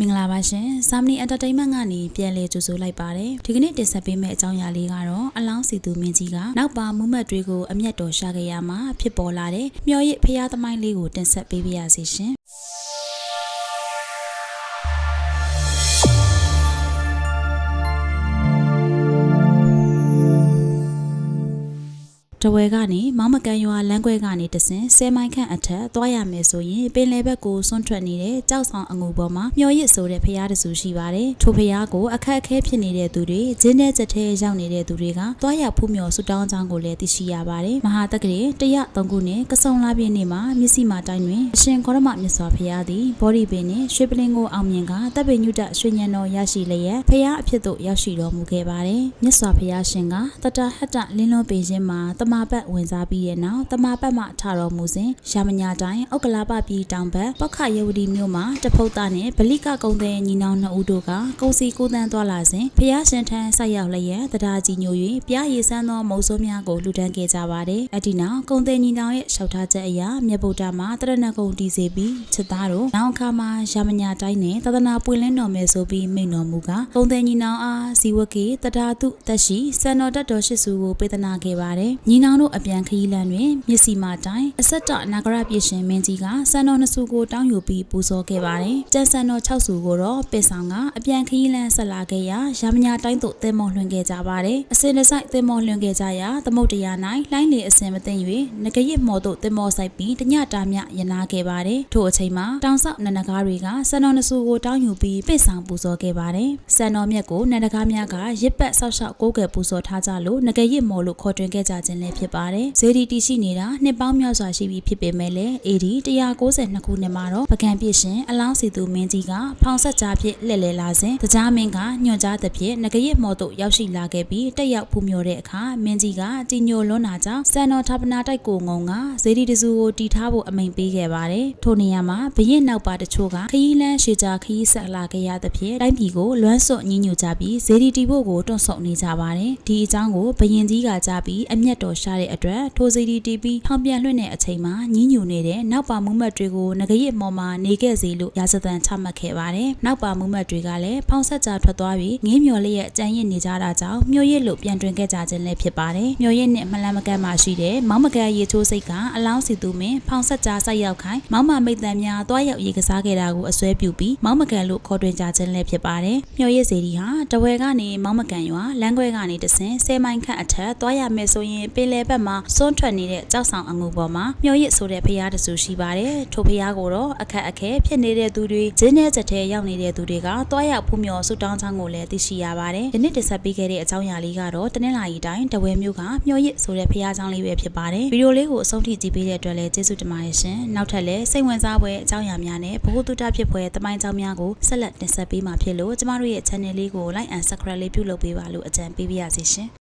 မင်္ဂလာပါရှင်။ Samni Entertainment ကနေပြန်လည်ကြိုဆိုလိုက်ပါတယ်။ဒီကနေ့တင်ဆက်ပေးမယ့်အကြောင်းအရာလေးကတော့အလောင်းစီသူမင်းကြီးကနောက်ပါမူးမတ်တွေကိုအမျက်တော်ရှာခဲ့ရမှာဖြစ်ပေါ်လာတဲ့မျော်ရစ်ဖျားသမိုင်းလေးကိုတင်ဆက်ပေးပါရစေရှင်။ တဝဲကနေမောင်မကန်ရွာလမ်းခွဲကနေတဆင်ဆယ်မိုင်ခန့်အထက်သွားရမယ်ဆိုရင်ပင်လယ်ဘက်ကိုဆွန့်ထွက်နေတဲ့ကြောက်ဆောင်အငူပေါ်မှာမျော်ရစ်ဆိုတဲ့ဖျားတဆူရှိပါတယ်။ထိုဖျားကိုအခက်အခဲဖြစ်နေတဲ့သူတွေဂျင်းတဲ့ချက်ထဲရောက်နေတဲ့သူတွေကသွားရဖူးမျော်ဆူတောင်းကြောင်းကိုလည်းသိရှိရပါတယ်။မဟာတက္ကရီတရသုံးခုနဲ့ကစုံလာပြည့်နေ့မှာမျက်စိမာတိုင်းတွင်အရှင်ဂေါရမမြတ်စွာဘုရားသည်ဘောဓိပင်နှင့်ရွှေပလင်ကိုအောင်မြင်ကတပ်ပိညုတရွှေညံတော်ရရှိလျက်ဖျားအဖြစ်သို့ရောက်ရှိတော်မူခဲ့ပါတယ်။မြတ်စွာဘုရားရှင်ကတတဟတလင်းလွန်ပင်ခြင်းမှာတမပတ်ဝင်စားပြီးတဲ့နောက်တမပတ်မှထတော်မူစဉ်ရာမညာတိုင်းဩကလာပပြည်တောင်ဘက်ပောက်ခယေဝတီမြို့မှာတဖုတ်သားနဲ့ဗလိကကုံတဲ့ညီနောင်နှစ်ဦးတို့ကကုံစီကိုတန်းသွားလာစဉ်ဖျားရှင်ထံဆက်ရောက်လျက်တရားကြီးညို၍ပြားရည်ဆန်းသောမုံစိုးများကိုလှူဒန်းခဲ့ကြပါတယ်။အဒီနောက်ကုံတဲ့ညီနောင်ရဲ့လျှောက်ထားချက်အရမြတ်ဗုဒ္ဓမှာတရဏဂုံတည်စေပြီးချက်သားတို့နောက်အခါမှာရာမညာတိုင်းနဲ့သဒနာပွင့်လင်းတော်မယ်ဆိုပြီးမိန့်တော်မူကကုံတဲ့ညီနောင်အားဇီဝကေတရားတုတက်ရှိစံတော်တတ်တော်ရှိစုကိုပေးသနာခဲ့ပါတယ်။ညီနောင်တို့အပြန်ခရီးလမ်းတွင်မျက်စိမှတိုင်အဆက်တနာဂရပြည်ရှင်မင်းကြီးကစံတော်နှစ်စုကိုတောင်းယူပြီးပူဇော်ခဲ့ပါတယ်။တန်စံတော်6စုကိုတော့ပေဆောင်ကအပြန်ခရီးလမ်းဆက်လာခဲ့ရာရာမညာတိုင်းသို့သင်္ဘောလွှင့်ခဲ့ကြပါတယ်။အစင်တစိုက်သင်္ဘောလွှင့်ခဲ့ကြရာသမုတ်တရား၌လိုင်းလေအစင်မသိမ့်၍ငကရစ်မော်သို့သင်္ဘောဆိုင်ပြီးတညတာမြရနာခဲ့ပါတယ်။ထို့အချိန်မှာတောင်ဆောက်နန္ဒကားတွေကစံတော်နှစ်စုကိုတောင်းယူပြီးပေဆောင်ပူဇော်ခဲ့ပါတယ်။စံတော်မြတ်ကိုနန္ဒကားများကရစ်ပတ်ဆောက်ရှောက်ကိုးကွယ်ပူဇော်ထားကြလို့ငကရစ်မော်လို့ခေါ်တွင်ခဲ့ကြခြင်းလည်းဖြစ်ပါတယ်။ဇေဒီတီရှိနေတာနှစ်ပေါင်းများစွာရှိပြီဖြစ်ပေမဲ့လည်း AD 192ခုနှစ်မှာတော့ပကံပြည့်ရှင်အလောင်းစီသူမင်းကြီးကဖောင်ဆက်ကြားဖြစ်လှည့်လည်လာစဉ်တရားမင်းကညွှန်ကြားသဖြင့်ငကရစ်မော်သို့ရောက်ရှိလာခဲ့ပြီးတက်ရောက်ဖူးမြော်တဲ့အခါမင်းကြီးကကြီးညိုလွန်းတာကြောင့်စံတော်ဌာပနာတိုက်ကိုငုံကဇေဒီတစုကိုတီထားဖို့အမိန်ပေးခဲ့ပါတယ်ထိုနေရာမှာဘရင်နောက်ပါတချို့ကခရီးလန်းရှေချာခရီးဆက်လာခဲ့ရသဖြင့်တိုင်းပြည်ကိုလွမ်းဆွတ်ညှဉ်းညူကြပြီးဇေဒီတီဖို့ကိုတွန့်ဆုတ်နေကြပါတယ်ဒီအကြောင်းကိုဘရင်ကြီးကကြားပြီးအမျက်တော်ရှာတဲ့အတွက်ထိုဇေဒီတီပြီးထောင်ပြန်လွှင့်တဲ့အချိန်မှာညှဉ်းညူနေတဲ့နောက်ပါမူမတ်တွေကိုငကရစ်မော်မှာနေခဲ့စေလို့ရာဇသံချမှတ်ခဲ့ပါတယ်နောက်ပါမူမတ်တွေကလည်းဖောင်ဆက်ကြထွက်သွားပြီးငင်းမျော်လျက်ကြံရစ်နေကြတာကြောင့်မြို့ရစ်လို့ပြန်တွင်ခဲ့ကြခြင်းလည်းဖြစ်ပါတယ်မြို့ရစ်နဲ့မလန်မကတ်မှရှိတဲ့မောင်မကန်ရေချိုးစိတ်ကအလောင်းစီသူမင်းဖောင်ဆက်ကြဆိုက်ရောက်ခိုင်းမောင်မမိတ်တန်များတွားရောက်ရေကစားခဲ့တာကိုအစွဲပြုပြီးမောင်မကန်လို့ခေါ်တွင်ကြခြင်းလည်းဖြစ်ပါတယ်မြို့ရစ်စီဒီဟာတဝဲကနေမောင်မကန်ရွာလမ်းခွဲကနေတဆင်ဆယ်မိုင်ခန့်အထက်တွားရမယ်ဆိုရင်ပင်လယ်ဘက်မှာစွန့်ထွက်နေတဲ့ကြောက်ဆောင်အငူပေါ်မှာမြို့ရစ်ဆိုတဲ့ဖျားတဆူရှိပါတယ်ထိုဖျားကိုတော့အခက်အခဲဖြစ်နေတဲ့သူတွေဂျင်းတဲ့ချက်ထဲရောက်နေတဲ့သူတွေကတွားရောက်ဖူးမြော်ဆူတောင်းချောင်းကိုလည်းသိရှိရပါတယ်ဒီနေ့တင်ဆက်ပေးခဲ့တဲ့အကြောင်းအရာလေးကတော့တနင်္လာရီတိုင်းတဝဲမြို့ကမြို့ရစ်ဆိုတဲ့ဖျားချောင်းလေးပဲဖြစ်ပါတယ်ဗီဒီယိုလေးကိုအဆုံးထိကြည့်ပေးတဲ့အတွက်လည်းကျေးဇူးတင်ပါတယ်ရှင်နောက်ထပ်လည်းစိတ်ဝင်စားဖွယ်အကြောင်းအရာများနဲ့ဘ ਹੁ တုတဖြစ်ဖွယ်တမိုင်းကြောင်းများကိုဆက်လက်တင်ဆက်ပေးမှာဖြစ်လို့ကျမတို့ရဲ့ channel လေးကို like and subscribe လေးပြုလုပ်ပေးပါလို့အကြံပေးပါရစေရှင်